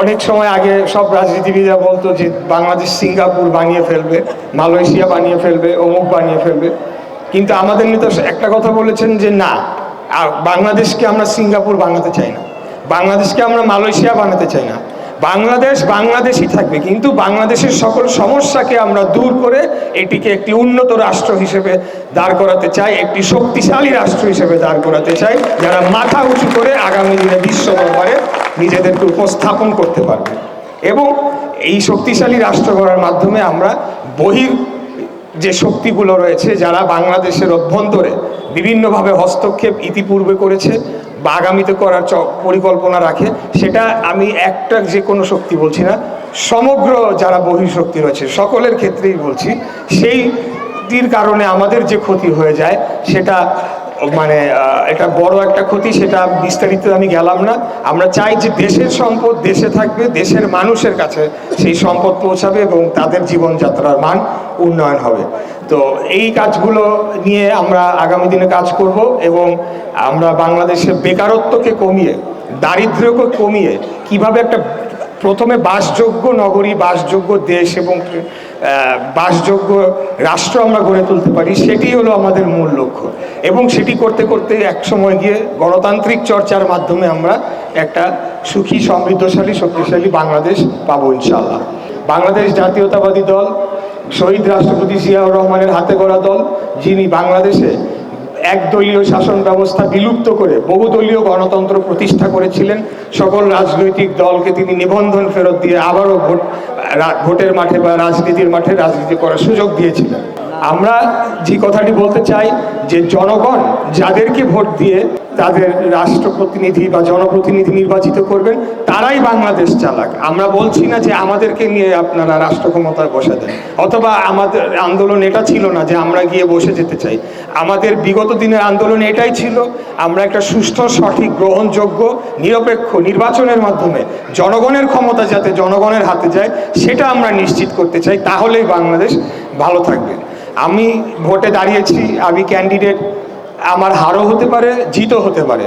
অনেক সময় আগে সব রাজনীতিবিদরা বলতো যে বাংলাদেশ সিঙ্গাপুর বানিয়ে ফেলবে, মালয়েশিয়া বানিয়ে ফেলবে, অমুক বানিয়ে ফেলবে। কিন্তু আমাদের নেতা একটা কথা বলেছেন যে না বাংলাদেশকে আমরা সিঙ্গাপুর বানাতে চাই না। বাংলাদেশকে আমরা মালয়েশিয়া বানাতে চাই না। বাংলাদেশ বাংলাদেশই থাকবে। কিন্তু বাংলাদেশের সকল সমস্যাকে আমরা দূর করে এটিকে একটি উন্নত রাষ্ট্র হিসেবে দাঁড় করাতে চাই, একটি শক্তিশালী রাষ্ট্র হিসেবে দাঁড় করাতে চাই, যারা মাথা উঁচু করে আগামী দিনে বিশ্ব দরবারে নিজেদেরকে উপস্থাপন করতে পারবে। এবং এই শক্তিশালী রাষ্ট্র গড়ার মাধ্যমে আমরা বহির যে শক্তিগুলো রয়েছে, যারা বাংলাদেশের অভ্যন্তরে বিভিন্নভাবে হস্তক্ষেপ ইতিপূর্বে করেছে বা আগামীতে করার পরিকল্পনা রাখে, সেটা আমি একটা যে কোনো শক্তি বলছি না, সমগ্র যারা বহিঃশক্তি রয়েছে, সকলের ক্ষেত্রেই বলছি সেইটির কারণে আমাদের যে ক্ষতি হয়ে যায়, সেটা মানে এটা বড় একটা ক্ষতি, সেটা বিস্তারিত আমি গেলাম না। আমরা চাই যে দেশের সম্পদ দেশে থাকবে, দেশের মানুষের কাছে সেই সম্পদ পৌঁছাবে এবং তাদের জীবনযাত্রার মান উন্নয়ন হবে। তো এই কাজগুলো নিয়ে আমরা আগামী দিনে কাজ করব এবং আমরা বাংলাদেশের বেকারত্বকে কমিয়ে, দারিদ্র্যকে কমিয়ে, কীভাবে একটা প্রথমে বাসযোগ্য নগরী, বাসযোগ্য দেশ এবং বাসযোগ্য রাষ্ট্র আমরা গড়ে তুলতে পারি, সেটি হলো আমাদের মূল লক্ষ্য। এবং সেটি করতে করতে এক সময় গিয়ে গণতান্ত্রিক চর্চার মাধ্যমে আমরা একটা সুখী, সমৃদ্ধশালী, শক্তিশালী বাংলাদেশ পাবো ইনশাল্লাহ বাংলাদেশ জাতীয়তাবাদী দল, শহীদ রাষ্ট্রপতি জিয়াউর রহমানের হাতে গড়া দল, যিনি বাংলাদেশে একদলীয় শাসন ব্যবস্থা বিলুপ্ত করে বহুদলীয় গণতন্ত্র প্রতিষ্ঠা করেছিলেন। সকল রাজনৈতিক দলকে তিনি নিবন্ধন ফেরত দিয়ে আবারও ভোট ভোটের মাঠে বা রাজনীতির মাঠে রাজনীতি করার সুযোগ দিয়েছিলেন। আমরা যে কথাটি বলতে চাই যে জনগণ যাদেরকে ভোট দিয়ে তাদের রাষ্ট্রপ্রতিনিধি বা জনপ্রতিনিধি নির্বাচিত করবেন, তারাই বাংলাদেশ চালাক। আমরা বলছি না যে আমাদেরকে নিয়ে আপনারা রাষ্ট্র ক্ষমতায় বসে দেন, অথবা আমাদের আন্দোলন এটা ছিল না যে আমরা গিয়ে বসে যেতে চাই। আমাদের বিগত দিনের আন্দোলন এটাই ছিল, আমরা একটা সুস্থ সঠিক, গ্রহণযোগ্য, নিরপেক্ষ নির্বাচনের মাধ্যমে জনগণের ক্ষমতা যাতে জনগণের হাতে যায়, সেটা আমরা নিশ্চিত করতে চাই, তাহলেই বাংলাদেশ ভালো থাকবে। আমি ভোটে দাঁড়িয়েছি, আমি ক্যান্ডিডেট আমার হারও হতে পারে, জিতও হতে পারে।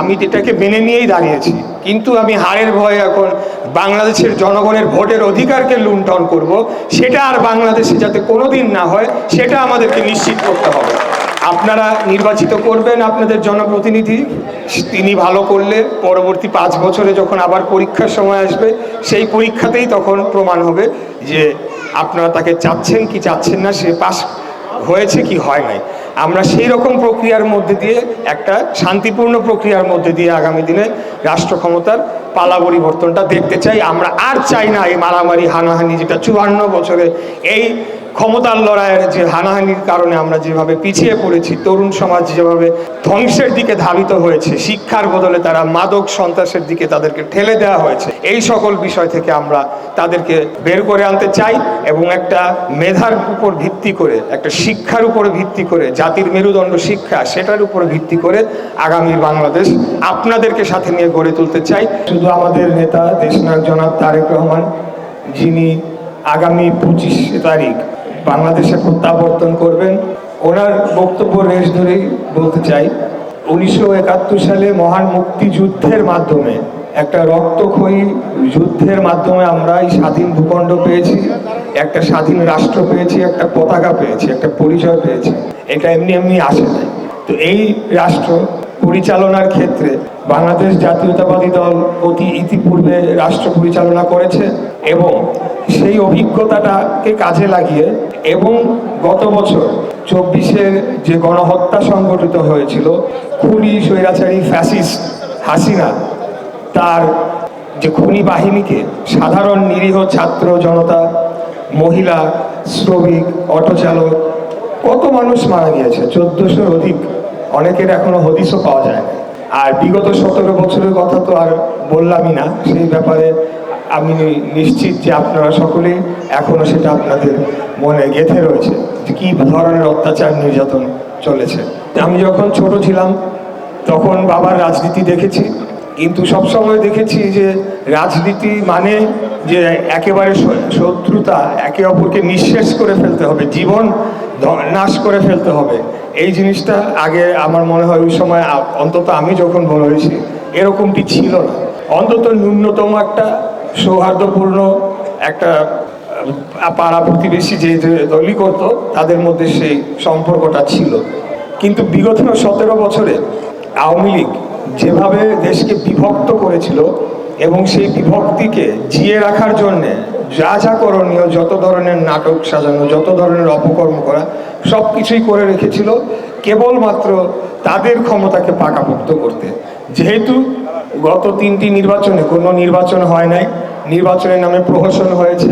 আমি এটাকে মেনে নিয়েই দাঁড়িয়েছি। কিন্তু আমি হারের ভয়ে এখন বাংলাদেশের জনগণের ভোটের অধিকারকে লুণ্ঠন করব, সেটা আর বাংলাদেশে যাতে কোনোদিন না হয়, সেটা আমাদেরকে নিশ্চিত করতে হবে। আপনারা নির্বাচিত করবেন আপনাদের জনপ্রতিনিধি, তিনি ভালো করলে পরবর্তী পাঁচ বছরে যখন আবার পরীক্ষার সময় আসবে, সেই পরীক্ষাতেই তখন প্রমাণ হবে যে আপনারা তাকে চাচ্ছেন কি চাচ্ছেন না, সে পাশ হয়েছে কি হয় নাই। আমরা সেই রকম প্রক্রিয়ার মধ্যে দিয়ে, একটা শান্তিপূর্ণ প্রক্রিয়ার মধ্যে দিয়ে আগামী দিনে রাষ্ট্র ক্ষমতার পালা পরিবর্তনটা দেখতে চাই। আমরা আর চাই না এই মারামারি, হানাহানি যেটা চুয়ান্ন বছরে। এই ক্ষমতার লড়াইয়ের যে হানাহানির কারণে আমরা যেভাবে পিছিয়ে পড়েছি, তরুণ সমাজ যেভাবে ধ্বংসের দিকে ধাবিত হয়েছে, শিক্ষার বদলে তারা মাদক সন্ত্রাসের দিকে তাদেরকে ঠেলে দেওয়া হয়েছে। এই সকল বিষয় থেকে আমরা তাদেরকে বের করে আনতে চাই এবং একটা মেধার উপর ভিত্তি করে, একটা শিক্ষার উপর ভিত্তি করে, জাতির মেরুদণ্ড শিক্ষা, সেটার উপর ভিত্তি করে আগামীর বাংলাদেশ আপনাদেরকে সাথে নিয়ে গড়ে তুলতে চাই। শুধু আমাদের নেতা দেশনায়ক জনাব তারেক রহমান, যিনি আগামী পঁচিশে তারিখ বাংলাদেশে প্রত্যাবর্তন করবেন, ওনার বক্তব্য রেশ ধরেই বলতে চাই। উনিশশো একাত্তর সালে মহান মুক্তিযুদ্ধের মাধ্যমে, একটা রক্তক্ষয়ী যুদ্ধের মাধ্যমে আমরা এই স্বাধীন ভূখণ্ড পেয়েছি, একটা স্বাধীন রাষ্ট্র পেয়েছি, একটা পতাকা পেয়েছি, একটা পরিচয় পেয়েছি। এটা এমনি এমনি আসে তো এই রাষ্ট্র পরিচালনার ক্ষেত্রে বাংলাদেশ জাতীয়তাবাদী দল অতি ইতিপূর্বে রাষ্ট্র পরিচালনা করেছে এবং সেই অভিজ্ঞতাটাকে কাজে লাগিয়ে এবং গত বছর চব্বিশের যে গণহত্যা সংঘটিত হয়েছিল, খুনি, স্বৈরাচারী ফ্যাসিস হাসিনা, তার যে খুনি বাহিনীকে সাধারণ নিরীহ ছাত্র জনতা, মহিলা, শ্রমিক অটো চালক কত মানুষ মারা গিয়েছে? চোদ্দশোর অধিক। অনেকের এখনও হদিসও পাওয়া যায় আর বিগত সতেরো বছরের কথা তো আর বললামই না, সেই ব্যাপারে আমি নিশ্চিত যে আপনারা সকলেই এখনও সেটা আপনাদের মনে গেঁথে রয়েছে যে কী ধরনের অত্যাচার নির্যাতন চলেছে। আমি যখন ছোট ছিলাম, তখন বাবার রাজনীতি দেখেছি, কিন্তু সবসময় দেখেছি যে রাজনীতি মানে যে একেবারে শত্রুতা, একে অপরকে নিঃশেষ করে ফেলতে হবে। জীবন নাশ করে ফেলতে হবে। এই জিনিসটা আগে আমার মনে হয় ওই সময় অন্তত আমি যখন বড় হয়েছি, এরকমটি ছিল না। অন্তত ন্যূনতম একটা সৌহার্দ্যপূর্ণ একটা পাড়া প্রতিবেশী যে যে দলই করতো, তাদের মধ্যে সেই সম্পর্কটা ছিল। কিন্তু বিগত সতেরো বছরে আওয়ামী লীগ যেভাবে দেশকে বিভক্ত করেছিল এবং সেই বিভক্তিকে জিয়ে রাখার জন্যে যা যা করণীয়, যত ধরনের নাটক সাজানো, যত ধরনের অপকর্ম করা, সব কিছুই করে রেখেছিল কেবলমাত্র তাদের ক্ষমতাকে পাকাপোক্ত করতে। যেহেতু গত তিনটি নির্বাচনে কোনো নির্বাচন হয় নাই, নির্বাচনের নামে প্রহসন হয়েছে।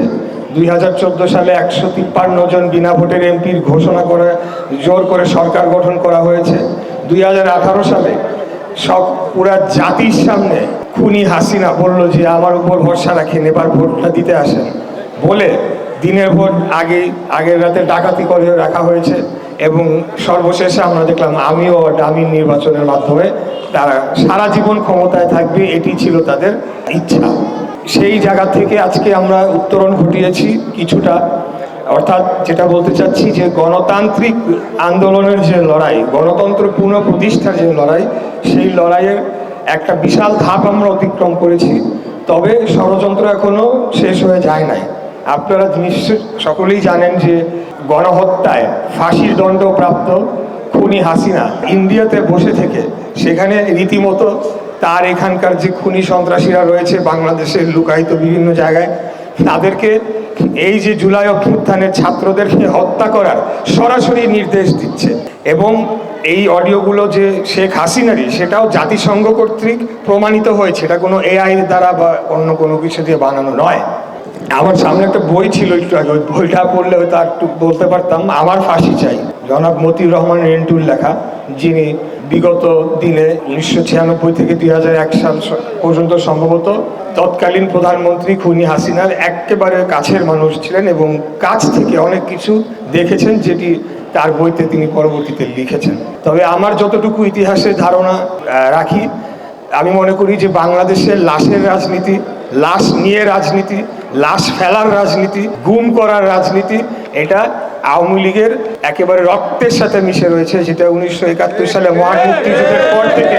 দুই হাজার চোদ্দ সালে একশো তিপ্পান্ন জন বিনা ভোটের এমপির ঘোষণা করে, জোর করে সরকার গঠন করা হয়েছে। দুই হাজার আঠারো সালে সব পুরা জাতির সামনে খুনি হাসিনা বলল যে, আমার উপর ভরসা রাখেন, এবার ভোটটা দিতে আসেন। বলে দিনের ভোট আগে, আগের রাতে ডাকাতি করে রাখা হয়েছে এবং সর্বশেষে আমরা দেখলাম আমিও ডামি নির্বাচনের মাধ্যমে তারা সারা জীবন ক্ষমতায় থাকবে, এটি ছিল তাদের ইচ্ছা। সেই জায়গা থেকে আজকে আমরা উত্তরণ ঘটিয়েছি, কিছুটা অর্থাৎ যেটা বলতে চাচ্ছি যে গণতান্ত্রিক আন্দোলনের যে লড়াই, গণতন্ত্র পুনঃপ্রতিষ্ঠার যে লড়াই, সেই লড়াইয়ের একটা বিশাল ধাপ আমরা অতিক্রম করেছি। তবে ষড়যন্ত্র এখনও শেষ হয়ে যায় নাই। আপনারা নিশ্চয় সকলেই জানেন যে গণহত্যায় ফাঁসির দণ্ডপ্রাপ্ত খুনি হাসিনা ইন্ডিয়াতে বসে থেকে সেখানে রীতিমতো তার এখানকার যে খুনি সন্ত্রাসীরা রয়েছে বাংলাদেশের লুকায়িত বিভিন্ন জায়গায় তাদেরকে এই যে জুলাই অভ্যুত্থানের ছাত্রদেরকে হত্যা করার সরাসরি নির্দেশ দিচ্ছে। এবং এই অডিওগুলো যে শেখ হাসিনারই, সেটাও জাতিসংঘ কর্তৃক প্রমাণিত হয়েছে। এটা কোনো এআই দ্বারা বা অন্য কোনো কিছু দিয়ে বানানো নয়। আমার সামনে একটা বই ছিল একটু আগে, ওই বইটা পড়লে হয়তো একটু বলতে পারতাম। আমার ফাঁসি চাই। জনাব মতিউর রহমান রেন্টুর লেখা, যিনি বিগত দিনে উনিশশো ছিয়ানব্বই থেকে দুই হাজার এক সাল পর্যন্ত সম্ভবত তৎকালীন প্রধানমন্ত্রী খুনি হাসিনার একেবারে কাছের মানুষ ছিলেন এবং কাছ থেকে অনেক কিছু দেখেছেন, যেটি তার বইতে তিনি পরবর্তীতে লিখেছেন। তবে আমার যতটুকু ইতিহাসের ধারণা রাখি, আমি মনে করি যে বাংলাদেশের লাশের রাজনীতি, লাশ নিয়ে রাজনীতি লাশ ফেলার রাজনীতি, গুম করার রাজনীতি, এটা আওয়ামী লীগের একেবারে রক্তের সাথে মিশে রয়েছে, যেটা উনিশশো একাত্তর সালে মহান মুক্তিযুদ্ধের পর থেকে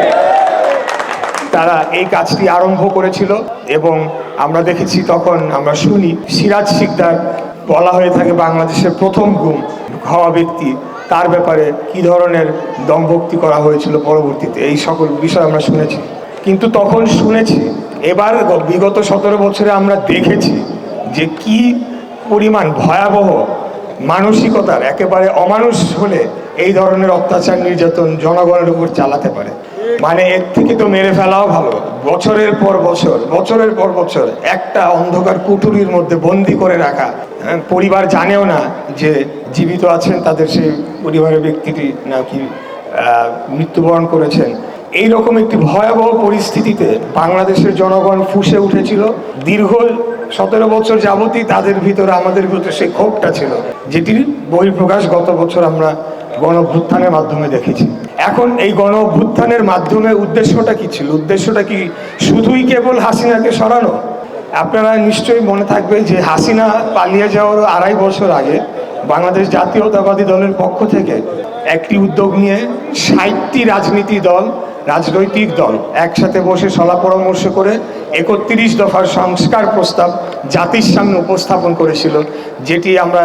তারা এই কাজটি আরম্ভ করেছিল এবং আমরা দেখেছি তখন, আমরা শুনি, সিরাজ শিকদার বলা হয়ে থাকে বাংলাদেশের প্রথম গুম হওয়া ব্যক্তি, তার ব্যাপারে কি ধরনের দমভক্তি করা হয়েছিল পরবর্তীতে, এই সকল বিষয় আমরা শুনেছি। কিন্তু তখন শুনেছি এবার বিগত সতেরো বছরে আমরা দেখেছি যে কি পরিমাণ ভয়াবহ মানসিকতার একেবারে অমানুষ হলে এই ধরনের অত্যাচার নির্যাতন জনগণের উপর চালাতে পারে। মানে এর থেকে তো মেরে ফেলাও ভালো। বছরের পর বছর বছরের পর বছর একটা অন্ধকার কুটুরির মধ্যে বন্দি করে রাখা হ্যাঁ, পরিবার জানেও না যে জীবিত আছেন তাদের সেই পরিবারের ব্যক্তিটি নাকি মৃত্যুবরণ করেছেন। এই রকম একটি ভয়াবহ পরিস্থিতিতে বাংলাদেশের জনগণ ফুসে উঠেছিল। দীর্ঘ সতেরো বছর যাবতই তাদের ভিতরে আমাদের ভিতরে সেই ক্ষোভটা ছিল, যেটির বহিঃপ্রকাশ গত বছর আমরা গণ অভ্যুত্থানের মাধ্যমে দেখেছি। এখন এই গণ অভ্যুত্থানের মাধ্যমে উদ্দেশ্যটা কি ছিল? উদ্দেশ্যটা কি শুধুই কেবল হাসিনাকে সরানো? আপনারা নিশ্চয়ই মনে থাকবে যে হাসিনা পালিয়ে যাওয়ার আড়াই বছর আগে বাংলাদেশ জাতীয়তাবাদী দলের পক্ষ থেকে একটি উদ্যোগ নিয়ে ষাটটি রাজনীতি দল রাজনৈতিক দল একসাথে বসে সলা পরামর্শ করে একত্রিশ দফার সংস্কার প্রস্তাব জাতির সামনে উপস্থাপন করেছিল, যেটি আমরা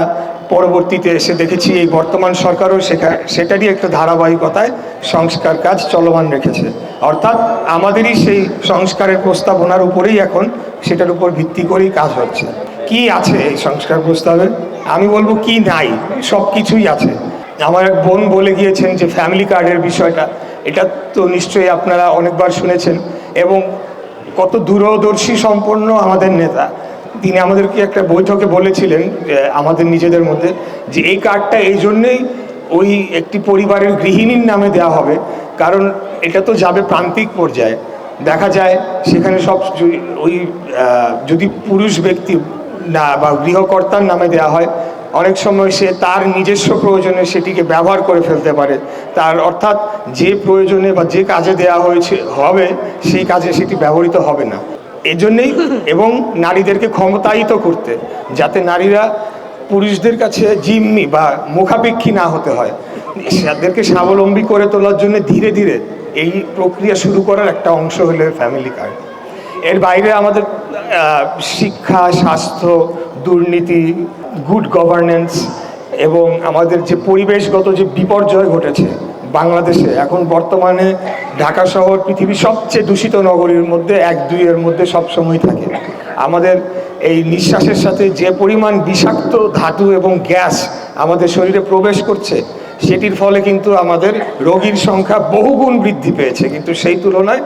পরবর্তীতে এসে দেখেছি এই বর্তমান সরকারও সেটা সেটারই একটা ধারাবাহিকতায় সংস্কার কাজ চলমান রেখেছে। অর্থাৎ আমাদেরই সেই সংস্কারের প্রস্তাবনার উপরেই এখন সেটার উপর ভিত্তি করেই কাজ হচ্ছে। কি আছে এই সংস্কার প্রস্তাবে? আমি বলব কি নাই সব কিছুই আছে। আমার এক বোন বলে গিয়েছেন যে ফ্যামিলি কার্ডের বিষয়টা। এটা তো নিশ্চয়ই আপনারা অনেকবার শুনেছেন। এবং কত দূরদর্শী সম্পন্ন আমাদের নেতা। তিনি আমাদেরকে একটা বৈঠকে বলেছিলেন আমাদের নিজেদের মধ্যে, যে এই কার্ডটা এই জন্যেই ওই একটি পরিবারের গৃহিণীর নামে দেওয়া হবে, কারণ এটা তো যাবে প্রান্তিক পর্যায়ে। দেখা যায় সেখানে সব ওই যদি পুরুষ ব্যক্তি না বা গৃহকর্তার নামে দেওয়া হয় অনেক সময় সে তার নিজস্ব প্রয়োজনে সেটিকে ব্যবহার করে ফেলতে পারে। তার অর্থাৎ যে প্রয়োজনে বা যে কাজে দেওয়া হয়েছে, হবে, সেই কাজে সেটি ব্যবহৃত হবে না। এজন্যেই এবং নারীদেরকে ক্ষমতায়িত করতে, যাতে নারীরা পুরুষদের কাছে জিম্মি বা মুখাপেক্ষী না হতে হয়। তাদেরকে স্বাবলম্বী করে তোলার জন্য ধীরে ধীরে এই প্রক্রিয়া শুরু করার একটা অংশ হলো ফ্যামিলি কার্ড এর বাইরে আমাদের শিক্ষা, স্বাস্থ্য, দুর্নীতি গুড গভর্নেন্স এবং আমাদের যে পরিবেশগত যে বিপর্যয় ঘটেছে বাংলাদেশে, এখন বর্তমানে ঢাকা শহর পৃথিবীর সবচেয়ে দূষিত নগরীর মধ্যে এক দুইয়ের মধ্যে সবসময় থাকে। আমাদের এই নিঃশ্বাসের সাথে যে পরিমাণ বিষাক্ত ধাতু এবং গ্যাস আমাদের শরীরে প্রবেশ করছে, সেটির ফলে কিন্তু আমাদের রোগীর সংখ্যা বহুগুণ বৃদ্ধি পেয়েছে। কিন্তু সেই তুলনায়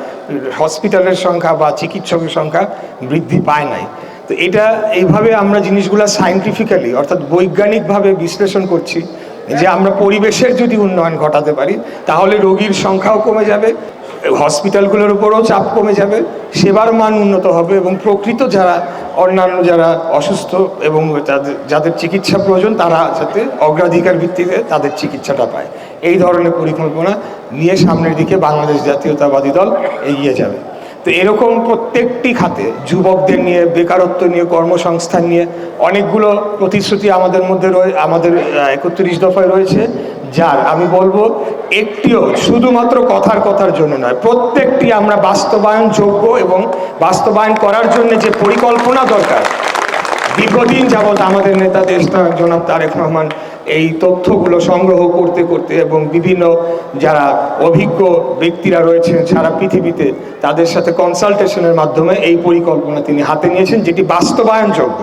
হসপিটালের সংখ্যা বা চিকিৎসকের সংখ্যা বৃদ্ধি পায় নাই। তো এটা এইভাবে আমরা জিনিসগুলো সায়েন্টিফিক্যালি অর্থাৎ বৈজ্ঞানিকভাবে বিশ্লেষণ করছি, যে আমরা পরিবেশের যদি উন্নয়ন ঘটাতে পারি, তাহলে রোগীর সংখ্যাও কমে যাবে হসপিটালগুলোর উপরও চাপ কমে যাবে, সেবার মান উন্নত হবে এবং প্রকৃত যারা, অন্যান্য যারা অসুস্থ এবং যাদের চিকিৎসা প্রয়োজন, তারা যাতে অগ্রাধিকার ভিত্তিতে তাদের চিকিৎসাটা পায়। এই ধরনের পরিকল্পনা নিয়ে সামনের দিকে বাংলাদেশ জাতীয়তাবাদী দল এগিয়ে যাবে। তো এরকম প্রত্যেকটি খাতে যুবকদের নিয়ে, বেকারত্ব নিয়ে, কর্মসংস্থান নিয়ে অনেকগুলো প্রতিশ্রুতি আমাদের মধ্যে রয়ে, আমাদের একত্রিশ দফায় রয়েছে, যার আমি বলব একটিও শুধুমাত্র কথার কথার জন্য নয়, প্রত্যেকটি আমরা বাস্তবায়ন যোগ্য এবং বাস্তবায়ন করার জন্য যে পরিকল্পনা দরকার। দীর্ঘদিন যাবৎ আমাদের নেতা দেশটা জনাব তারেক রহমান এই তথ্যগুলো সংগ্রহ করতে করতে এবং বিভিন্ন যারা অভিজ্ঞ ব্যক্তিরা রয়েছেন সারা পৃথিবীতে, তাদের সাথে কনসালটেশনের মাধ্যমে এই পরিকল্পনা তিনি হাতে নিয়েছেন, যেটি বাস্তবায়নযোগ্য।